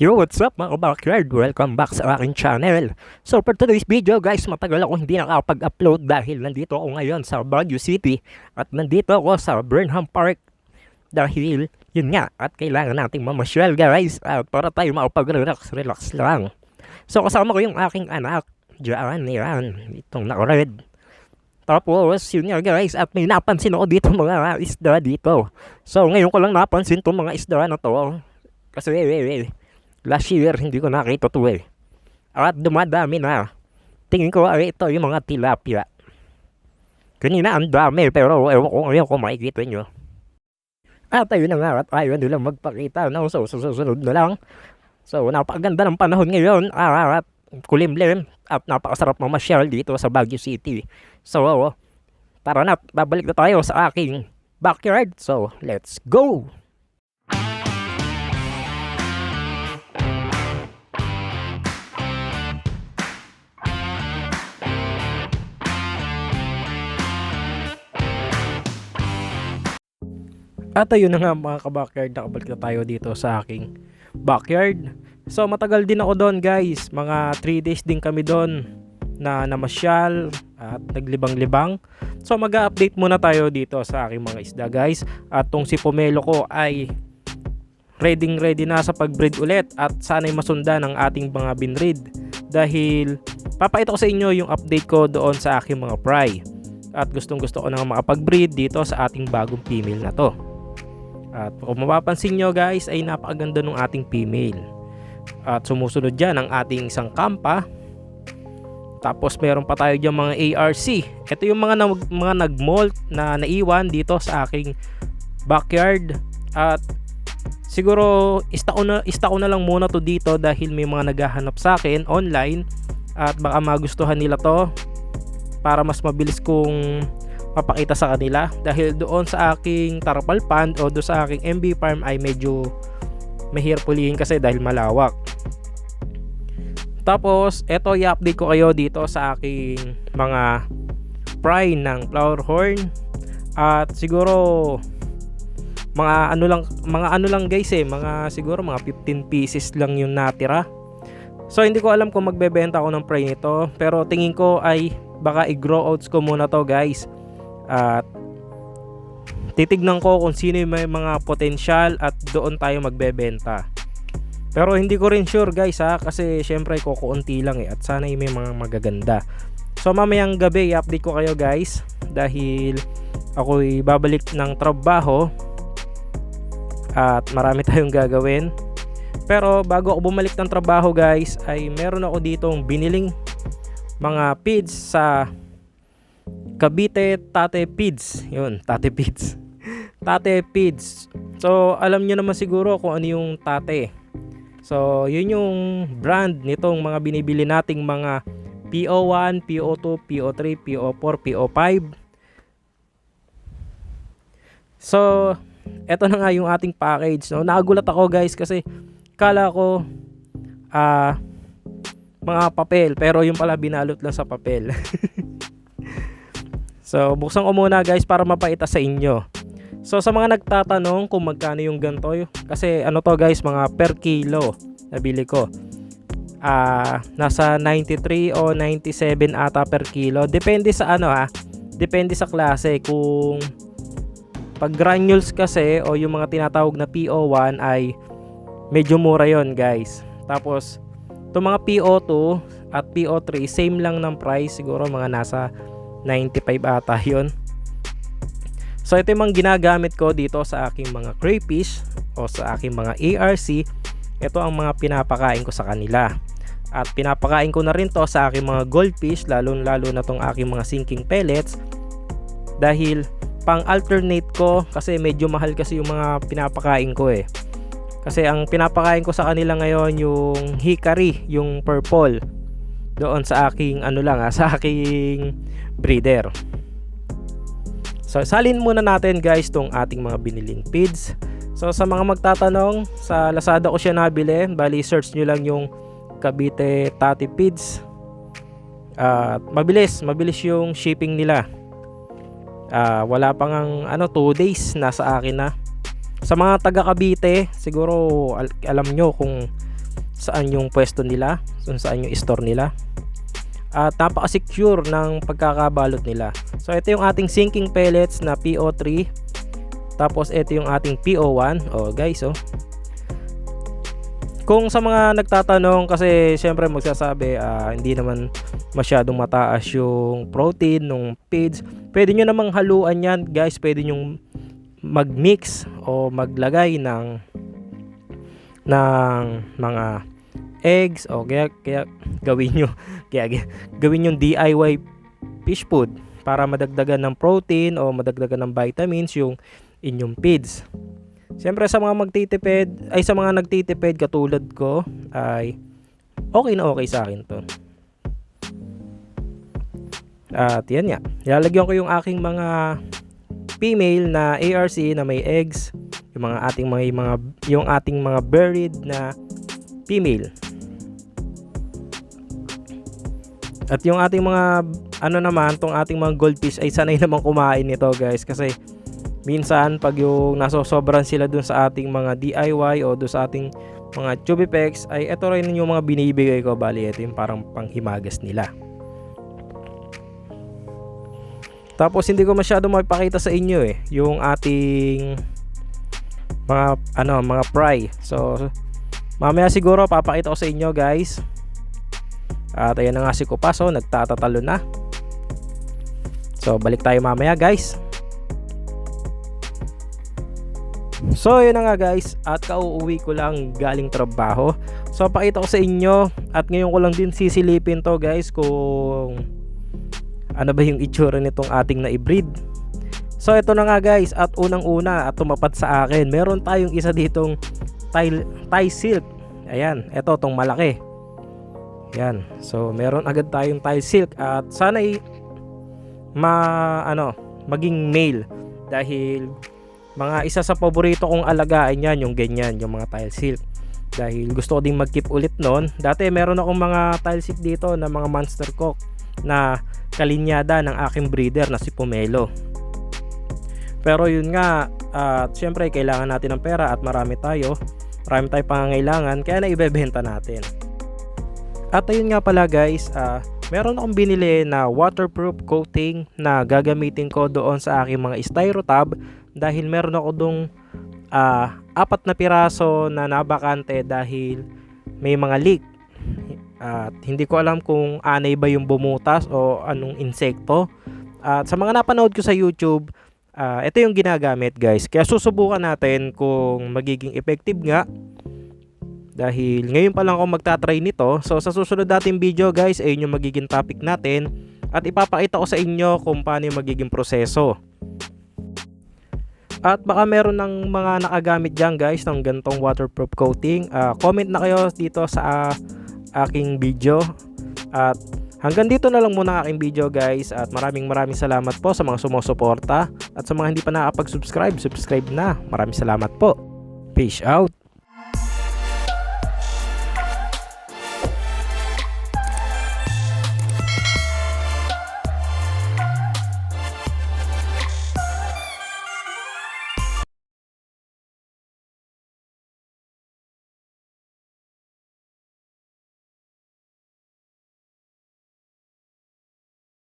Yo, what's up mga backyard? Welcome back sa aking channel. So for today's video guys, matagal ako hindi nakapag-upload dahil nandito ako ngayon sa Baguio City at nandito ako sa Burnham Park dahil yun nga at kailangan nating mamasyal guys at para tayo makapag-relax relax lang. So kasama ko yung aking anak, Jaan, yan, itong naka-red. Tapos, yun nga guys, at may napansin ako dito mga isda dito. So, ngayon ko lang napansin itong mga isda na to. Kasi, eh, eh, eh, last year, hindi ko nakita to eh. At dumadami na. Tingin ko, ay, ito yung mga tilapia. Kanina, ang dami, pero ewan ko ngayon kung makikita nyo. At ayun na nga, at ayaw nila magpakita. No? So, susunod na lang. So, napakaganda ng panahon ngayon. Ah, at kulimlim. At napakasarap mamasyal dito sa Baguio City. So, tara na, babalik na tayo sa aking backyard. So, let's go! At ayun na nga mga kabackyard, nakabalik na tayo dito sa aking backyard. So matagal din ako doon guys, mga 3 days din kami doon na namasyal at naglibang-libang. So mag update muna tayo dito sa aking mga isda guys. At tong si Pomelo ko ay ready ready na sa pag-breed ulit at sana'y masunda ng ating mga binread dahil papakita ko sa inyo yung update ko doon sa aking mga fry at gustong gusto ko nang makapag-breed dito sa ating bagong female na to at kung mapapansin nyo guys ay napakaganda ng ating female. At sumusunod dyan ang ating isang kampa tapos meron pa tayo dyan mga ARC ito yung mga, nag, mga nag-molt na naiwan dito sa aking backyard. At siguro ista ko na, ista ko na lang muna to dito dahil may mga naghahanap sa akin online. At baka magustuhan nila to para mas mabilis kong papakita sa kanila. Dahil doon sa aking tarpal pond o doon sa aking MB farm ay medyo mahirap pulihin kasi dahil malawak. Tapos eto i-update ko kayo dito sa aking mga fry ng flower horn. At siguro mga ano lang mga ano lang guys eh mga siguro mga 15 pieces lang yung natira. So hindi ko alam kung magbebenta ako ng fry nito pero tingin ko ay baka i-grow outs ko muna to guys at titignan ko kung sino yung may mga potensyal at doon tayo magbebenta. Pero hindi ko rin sure guys ha? Kasi syempre kukunti lang eh. At sana yung may mga magaganda. So mamayang gabi i-update ko kayo guys. Dahil ako babalik ng trabaho. At marami tayong gagawin. Pero bago ako bumalik ng trabaho guys ay meron ako ditong biniling mga feeds sa Cavite Tate Feeds. Yun, Tate Feeds. tate Feeds. So, alam nyo naman siguro kung ano yung tate. So, yun yung brand nitong mga binibili nating mga PO1, PO2, PO3, PO4, PO5. So, eto na nga yung ating package. No? Nagulat ako guys kasi kala ko ah uh, mga papel pero yung pala binalot lang sa papel so buksan ko muna guys para mapaita sa inyo. So sa mga nagtatanong kung magkano yung ganto kasi ano to guys mga per kilo nabili ko. Ah uh, nasa 93 o 97 ata per kilo. Depende sa ano ha depende sa klase. Kung pag granules kasi o yung mga tinatawag na PO1 ay medyo mura yon guys. Tapos Itong mga PO2 at PO3, same lang ng price. Siguro mga nasa 95 ata yon. So ito yung mga ginagamit ko dito sa aking mga crayfish o sa aking mga ARC. Ito ang mga pinapakain ko sa kanila. At pinapakain ko na rin to sa aking mga goldfish, lalo lalo na tong aking mga sinking pellets. Dahil pang alternate ko kasi medyo mahal kasi yung mga pinapakain ko eh. Kasi ang pinapakain ko sa kanila ngayon yung hickory, yung purple. Doon sa aking ano lang ha, sa aking breeder. So salin muna natin guys tong ating mga biniling feeds. So sa mga magtatanong, sa Lazada ko siya nabili. Bali search nyo lang yung Cavite Tati Feeds. At uh, mabilis, mabilis yung shipping nila. Uh, wala pang ang ano 2 days nasa akin na sa mga taga Cavite, siguro al- alam nyo kung saan yung pwesto nila, kung saan yung store nila. At napaka-secure ng pagkakabalot nila. So ito yung ating sinking pellets na PO3. Tapos ito yung ating PO1. Oh guys, oh. Kung sa mga nagtatanong kasi syempre magsasabi ah, hindi naman masyadong mataas yung protein ng feeds. Pwede nyo namang haluan yan guys. Pwede nyo mag-mix o maglagay ng ng mga eggs o kaya, kaya gawin nyo kaya gawin yung DIY fish food para madagdagan ng protein o madagdagan ng vitamins yung inyong feeds. Siyempre sa mga magtitipid, ay sa mga nagtitipid katulad ko, ay okay na okay sa akin to. At yan nga, ilalagyan ko yung aking mga female na ARC na may eggs, yung mga ating mga, mga yung ating mga buried na female. At yung ating mga ano naman, tong ating mga goldfish ay sanay namang kumain nito guys. Kasi minsan pag yung nasosobran sila dun sa ating mga DIY o dun sa ating mga chubipex ay ito rin yung mga binibigay ko. Bali ito yung parang panghimagas nila. Tapos hindi ko masyado mapakita sa inyo eh yung ating mga ano mga fry so mamaya siguro papakita ko sa inyo guys at ayan na nga si Kupaso nagtatatalo na so balik tayo mamaya guys So yun na nga guys at kauuwi ko lang galing trabaho. So pakita ko sa inyo at ngayon ko lang din sisilipin to guys kung ano ba yung itsura nitong ating na-breed. So ito na nga guys at unang-una at tumapat sa akin. Meron tayong isa ditong Thai, Thai silk. Ayan, ito tong malaki. Yan. So meron agad tayong Thai silk at sana ma ano maging male dahil mga isa sa paborito kong alagaan yan yung ganyan yung mga tile silk. Dahil gusto ko ding mag-keep ulit noon dati meron akong mga tile silk dito na mga monster cock na kalinyada ng aking breeder na si Pomelo. Pero yun nga at uh, syempre kailangan natin ng pera at marami tayo. Marami tayong pangangailangan kaya na ibebenta natin at ayun nga pala guys uh, meron akong binili na waterproof coating na gagamitin ko doon sa aking mga styro tab dahil meron ako dong uh, apat na piraso na nabakante dahil may mga leak. At hindi ko alam kung anay ba yung bumutas o anong insekto. At sa mga napanood ko sa YouTube uh, ito yung ginagamit guys. Kaya susubukan natin kung magiging effective nga dahil ngayon pa lang ako magta-try nito so sa susunod nating video guys ayun yung magiging topic natin at ipapakita ko sa inyo kung paano yung magiging proseso at baka meron ng mga nakagamit dyan guys ng gantong waterproof coating. Uh, comment na kayo dito sa uh, aking video. At hanggang dito na lang muna aking video guys. At maraming maraming salamat po sa mga sumusuporta. At sa mga hindi pa nakapag-subscribe, subscribe na. Maraming salamat po. Peace out.